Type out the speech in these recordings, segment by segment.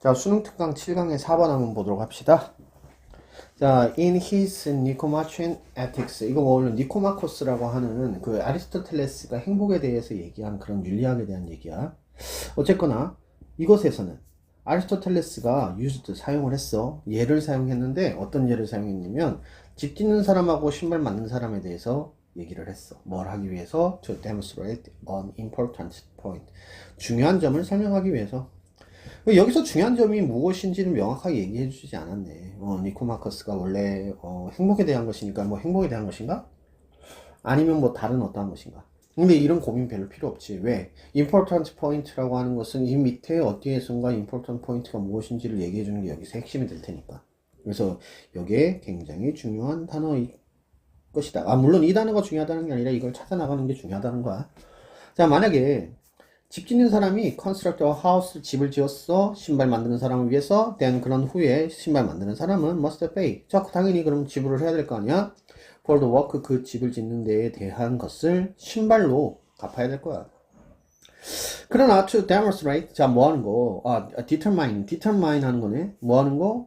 자, 수능 특강 7강의 4번 한번 보도록 합시다. 자, in his Nicomachean Ethics. 이거 뭐 오늘 니코마코스라고 하는 그 아리스토텔레스가 행복에 대해서 얘기한 그런 윤리학에 대한 얘기야. 어쨌거나 이것에서는 아리스토텔레스가 used 사용을 했어. 예를 사용했는데 어떤 예를 사용했냐면 집 짓는 사람하고 신발 맞는 사람에 대해서 얘기를 했어. 뭘 하기 위해서? To demonstrate an important point. 중요한 점을 설명하기 위해서. 여기서 중요한 점이 무엇인지를 명확하게 얘기해 주지 않았네. 어, 니코마커스가 원래 어, 행복에 대한 것이니까 뭐 행복에 대한 것인가? 아니면 뭐 다른 어떠한 것인가? 근데 이런 고민 별로 필요 없지. 왜? important point라고 하는 것은 이 밑에 어디에선가 important point가 무엇인지를 얘기해 주는 게 여기서 핵심이 될 테니까. 그래서 이게 굉장히 중요한 단어일 것이다. 아, 물론 이 단어가 중요하다는 게 아니라 이걸 찾아나가는 게 중요하다는 거야. 자, 만약에 집 짓는 사람이 a house 집을 지었어 신발 만드는 사람을 위해서. then 그런 후에 신발 만드는 사람은 must pay. 자 당연히 그럼 지불을 해야 될 거 아니야? for the work 그 집을 짓는 데에 대한 것을 신발로 갚아야 될 거야. 그러나 to demonstrate 자 뭐 하는 거? 아, determine. determine 하는 거네. 뭐 하는 거?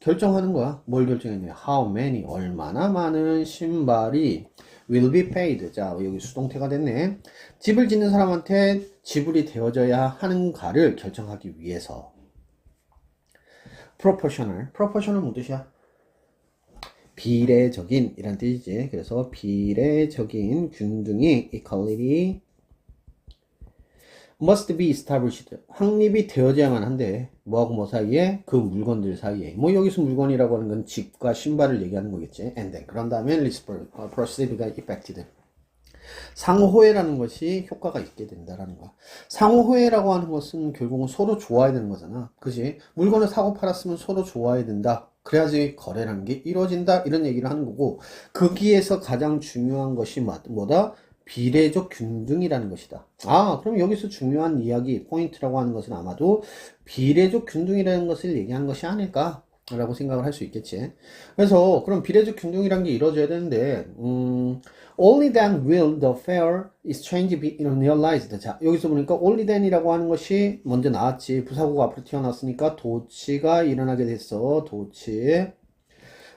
결정하는 거야. 뭘 결정했냐? how many? 얼마나 많은 신발이 will be paid. 자, 여기 수동태가 됐네. 집을 짓는 사람한테 지불이 되어져야 하는가를 결정하기 위해서. proportional. proportional 무슨 뜻이야? 비례적인 이란 뜻이지. 그래서 비례적인 균등이 equality must be established. 확립이 되어져야만 한데 뭐하고 뭐 사이에 그 물건들 사이에 뭐 여기서 물건이라고 하는 건 집과 신발을 얘기하는 거겠지. and then 그런 다음에 reciprocity,가 effected. 상호회라는 것이 효과가 있게 된다라는 거야. 상호회라고 하는 것은 결국은 서로 좋아야 되는 거잖아. 그지? 물건을 사고 팔았으면 서로 좋아야 된다. 그래야지 거래라는 게 이루어진다. 이런 얘기를 하는 거고, 거기에서 가장 중요한 것이 뭐다? 비례적 균등이라는 것이다. 아, 그럼 여기서 중요한 이야기, 포인트라고 하는 것은 아마도 비례적 균등이라는 것을 얘기하는 것이 아닐까? 라고 생각을 할 수 있겠지. 그래서, 그럼 비례적 균등이라는 게 이루어져야 되는데, 음, only then will the fair exchange be realized. 자, 여기서 보니까 only then이라고 하는 것이 먼저 나왔지. 부사구가 앞으로 튀어나왔으니까 도치가 일어나게 됐어. 도치.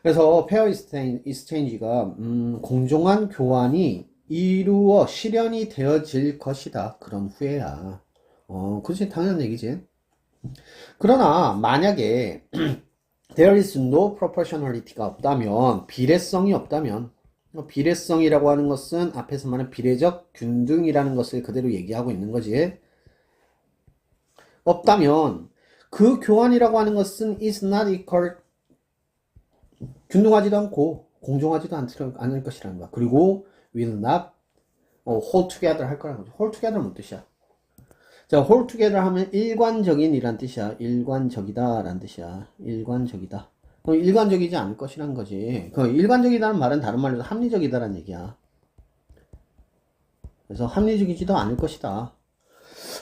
그래서 fair exchange가, 음, 공정한 교환이 이루어 실현이 되어질 것이다. 그런 후에야. 어, 그렇지. 당연한 얘기지. 그러나, 만약에, there is no proportionality가 없다면, 비례성이 없다면, 비례성이라고 하는 것은 앞에서 말한 비례적 균등이라는 것을 그대로 얘기하고 있는 거지. 없다면, 그 교환이라고 하는 것은 is not equal, 균등하지도 않고, 공정하지도 않을 것이라는 거야. 그리고, will not 어, hold together 할 거라는 거죠. hold together 뭔 뜻이야? 자, hold together 하면 일관적인 이란 뜻이야. 일관적이다 라는 뜻이야. 일관적이다. 그럼 일관적이지 않을 것이란 거지. 그 일관적이다는 말은 다른 말로 합리적이다라는 얘기야. 그래서 합리적이지도 않을 것이다.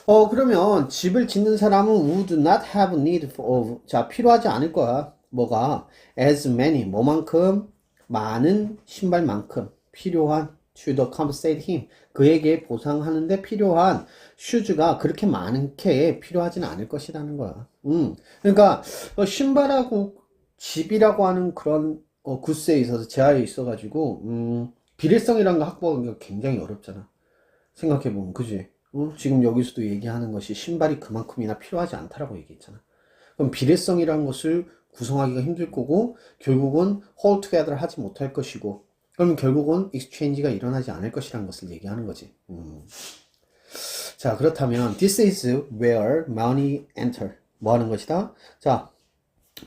어, 그러면 집을 짓는 사람은 would not have need of. 자, 필요하지 않을 거야. 뭐가? as many. 뭐만큼? 많은 신발만큼 필요한 the compensate him. 그에게 보상하는데 필요한 슈즈가 그렇게 많게 필요하지는 않을 것이라는 거야. 음. 그러니까 어, 신발하고 집이라고 하는 그런 어, 구스에 있어서 제하에 있어가지고 음, 비례성이라는 거 확보하기가 굉장히 어렵잖아. 생각해보면 그지? 어? 지금 여기서도 얘기하는 것이 신발이 그만큼이나 필요하지 않다라고 얘기했잖아. 그럼 비례성이라는 것을 구성하기가 힘들 거고 결국은 hold together 하지 못할 것이고 그럼 결국은 exchange가 일어나지 않을 것이라는 것을 얘기하는 거지. 음. 자, 그렇다면 this is where money enter. 뭐 하는 것이다? 자,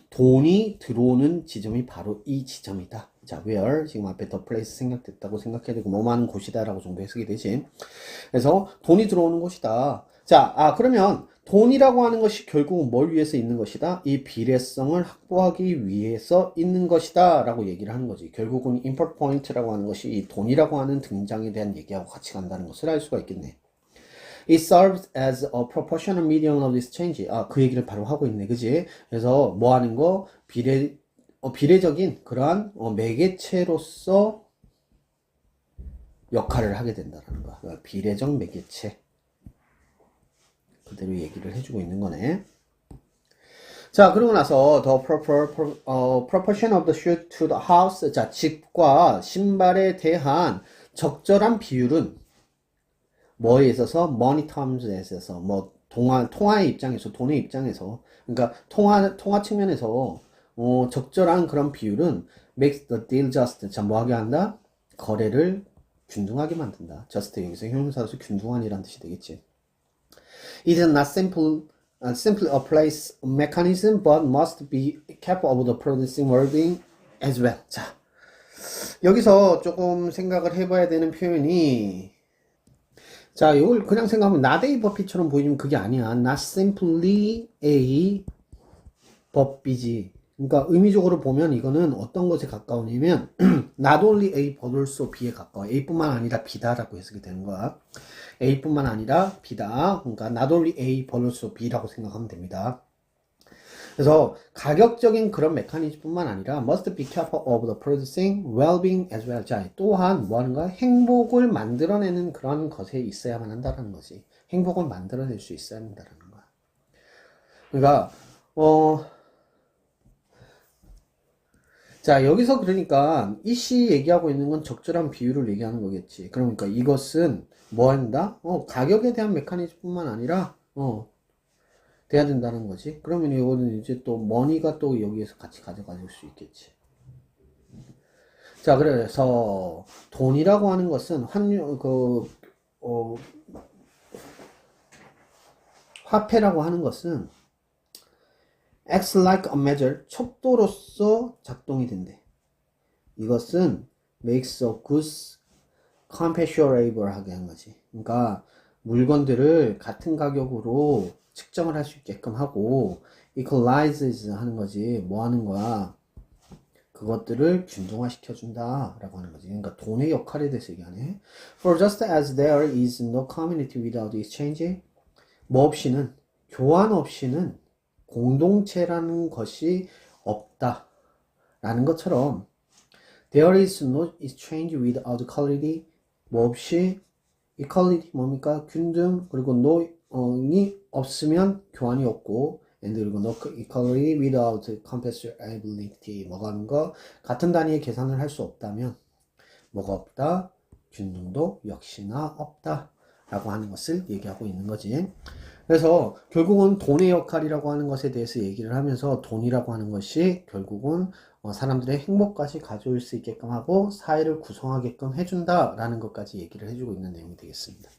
돈이 들어오는 지점이 바로 이 지점이다. 자, where 지금 앞에 the place 생략됐다고 생각해야 되고 뭐만 곳이다라고 정도 해석이 되지. 그래서 돈이 들어오는 곳이다. 자, 아 그러면 돈이라고 하는 것이 결국은 뭘 위해서 있는 것이다? 이 비례성을 확보하기 위해서 있는 것이다 라고 얘기를 하는 거지. 결국은 import point라고 하는 것이 이 돈이라고 하는 등장에 대한 얘기하고 같이 간다는 것을 알 수가 있겠네. It serves as a proportional medium of exchange. 아, 그 얘기를 바로 하고 있네. 그지? 그래서 뭐 하는 거? 비례, 어, 비례적인 그러한 어, 매개체로서 역할을 하게 된다는 거야. 그러니까 비례적 매개체. 그대로 얘기를 해주고 있는 거네. 자, 그러고 나서 the proper, pro- 어, proportion of the shoe to the house. 자, 집과 신발에 대한 적절한 비율은 뭐에 있어서? money terms에 있어서. 뭐 동화 통화의 입장에서 돈의 입장에서. 그러니까 통화 통화 측면에서 어, 적절한 그런 비율은 makes the deal just. 자 뭐하게 한다? 거래를 균등하게 만든다. just. 여기서 형용사로서 균등한이란 뜻이 되겠지 It is not simple uh, simply a place mechanism but must be capable of the producing well-being as well 자 여기서 조금 생각을 해봐야 되는 표현이 자, 이걸 그냥 생각하면 나데이 버피처럼 보이지만 그게 아니야. Not simply a 법비지. 그러니까 의미적으로 보면 이거는 어떤 것에 가까우냐면 not only a but also b에 가까워. a뿐만 아니라 b다라고 해석이 되는 거야. a뿐만 아니라 b다. 그러니까 not only a but also b라고 생각하면 됩니다. 그래서 가격적인 그런 메커니즘뿐만 아니라 must be careful of the producing well-being as well. 자, 또한 뭐 하는가? 행복을 만들어내는 그런 것에 있어야만 한다는 거지. 행복을 만들어낼 수 있어야 한다는 거야. 그러니까 어 자, 여기서 그러니까 이 씨 얘기하고 있는 건 적절한 비율을 얘기하는 거겠지. 그러니까 이것은 뭐 한다? 어, 가격에 대한 메커니즘뿐만 아니라 어, 돼야 된다는 거지. 그러면 이거는 이제 또 머니가 또 여기에서 같이 가져가질 수 있겠지. 자, 그래서 돈이라고 하는 것은 환율 그 어, 화폐라고 하는 것은 acts like a measure 척도로서 작동이 된대. 이것은 makes a goods comparable 하게 한 거지. 그러니까 물건들을 같은 가격으로 측정을 할 수 있게끔 하고 equalizes 하는 거지. 뭐 하는 거야? 그것들을 균등화 시켜준다라고 하는 거지. 그러니까 돈의 역할에 대해서 얘기하네. For just as there is no community without exchange, 뭐 없이는 교환 없이는 공동체라는 것이 없다 라는 것처럼 there is no exchange without equality, 뭐 없이 equality 뭡니까? 균등 그리고 no이 없으면 교환이 없고 and 그리고 no equality without comparability 뭐가 하는 거 같은 단위의 계산을 할 수 없다면 뭐가 없다? 균등도 역시나 없다 라고 하는 것을 얘기하고 있는 거지 그래서 결국은 돈의 역할이라고 하는 것에 대해서 얘기를 하면서 돈이라고 하는 것이 결국은 어, 사람들의 행복까지 가져올 수 있게끔 하고 사회를 구성하게끔 해준다라는 것까지 얘기를 해주고 있는 내용이 되겠습니다.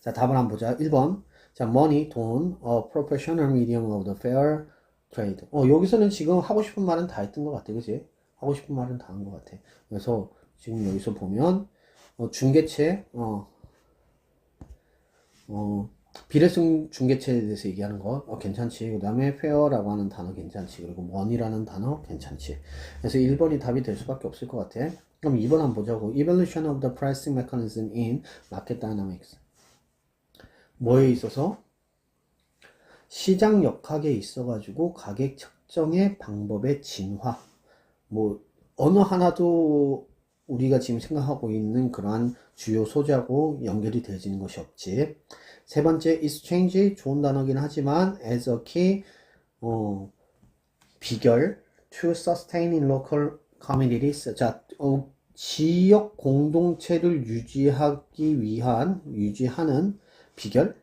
자, 답을 한번 보자. 1번. 자, money, 돈, a professional medium of the fair trade. 어, 여기서는 지금 하고 싶은 말은 다 했던 것 같아. 그지? 하고 싶은 말은 다 한 것 같아. 그래서 지금 여기서 보면, 어, 중개체, 어, 어, 비례성 중개체에 대해서 얘기하는 거 어, 괜찮지. 그 다음에 fair라고 하는 단어 괜찮지. 그리고 money라는 단어 괜찮지. 그래서 1번이 답이 될 수밖에 없을 것 같아. 그럼 2번 한번 보자고. Evaluation of the pricing mechanism in market dynamics. 뭐에 있어서? 시장 역학에 있어 가지고 가격 측정의 방법의 진화. 뭐, 어느 하나도 우리가 지금 생각하고 있는 그러한 주요 소재하고 연결이 되어지는 것이 없지. 세 번째, exchange 좋은 단어긴 하지만 as a key 어, 비결 to sustain in local communities. 자, 어, 지역 공동체를 유지하기 위한 유지하는 비결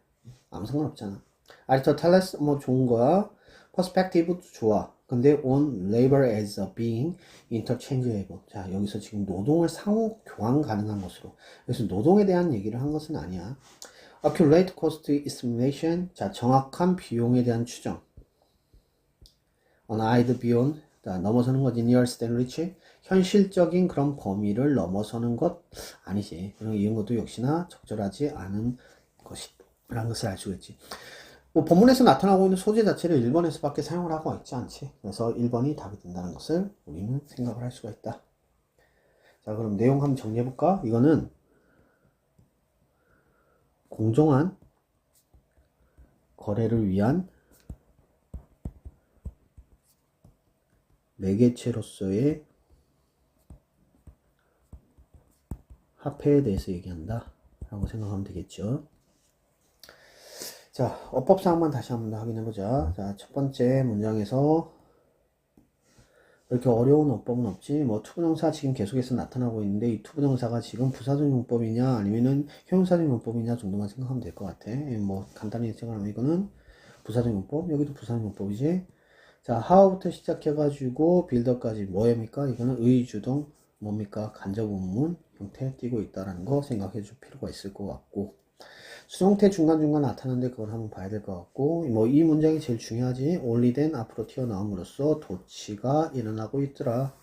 아무 상관없잖아. 아리스토텔레스 뭐 좋은 거야. 퍼스펙티브도 좋아. 근데 on labor as a being interchangeable. 자, 여기서 지금 노동을 상호 교환 가능한 것으로. 그래서 노동에 대한 얘기를 한 것은 아니야. accurate cost estimation. 자, 정확한 비용에 대한 추정. on either beyond. 자, 넘어서는 거지. nearest and reach. 현실적인 그런 범위를 넘어서는 것 아니지. 이런 것도 역시나 적절하지 않은 것이라는 것을 알 수 있지. 뭐 본문에서 나타나고 있는 소재 자체를 1번에서밖에 사용을 하고 있지 않지. 그래서 1번이 답이 된다는 것을 우리는 생각을 할 수가 있다. 자, 그럼 내용 한번 정리해 볼까? 이거는 공정한 거래를 위한 매개체로서의 화폐에 대해서 얘기한다. 라고 생각하면 되겠죠. 자, 어법사항만 다시 한번 더 확인해보자. 자, 첫 번째 문장에서 이렇게 어려운 어법은 없지. 뭐 투부정사 지금 계속해서 나타나고 있는데 이 투부정사가 지금 부사적 용법이냐 아니면은 형용사적 용법이냐 정도만 생각하면 될 것 같아. 뭐 간단히 생각하면 이거는 부사적 용법, 여기도 부사적 용법이지. 자, how부터 시작해가지고 빌더까지 뭐입니까? 이거는 의주동 뭡니까? 간접 문문 형태 띄고 있다라는 거 생각해 줄 필요가 있을 것 같고 수동태 중간중간 나타나는데 그걸 한번 봐야 될 것 같고 뭐 이 문장이 제일 중요하지. 올리된 앞으로 튀어나옴으로써 도치가 일어나고 있더라.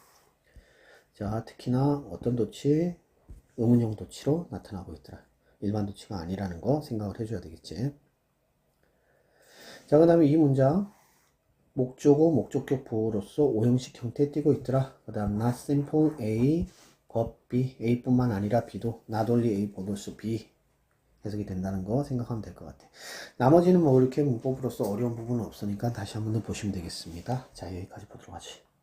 자 특히나 어떤 도치? 의문형 도치로 나타나고 있더라. 일반 도치가 아니라는 거 생각을 해줘야 되겠지. 자 그 다음에 이 문장. 목조고 목적격 보호로서 오형식 형태에 띄고 있더라. 그 다음 not simple A 법 B. A뿐만 아니라 B도. not only A but also B 해석이 된다는 거 생각하면 될 것 같아. 나머지는 뭐 이렇게 문법으로서 어려운 부분은 없으니까 다시 한 번 더 보시면 되겠습니다. 자, 여기까지 보도록 하지.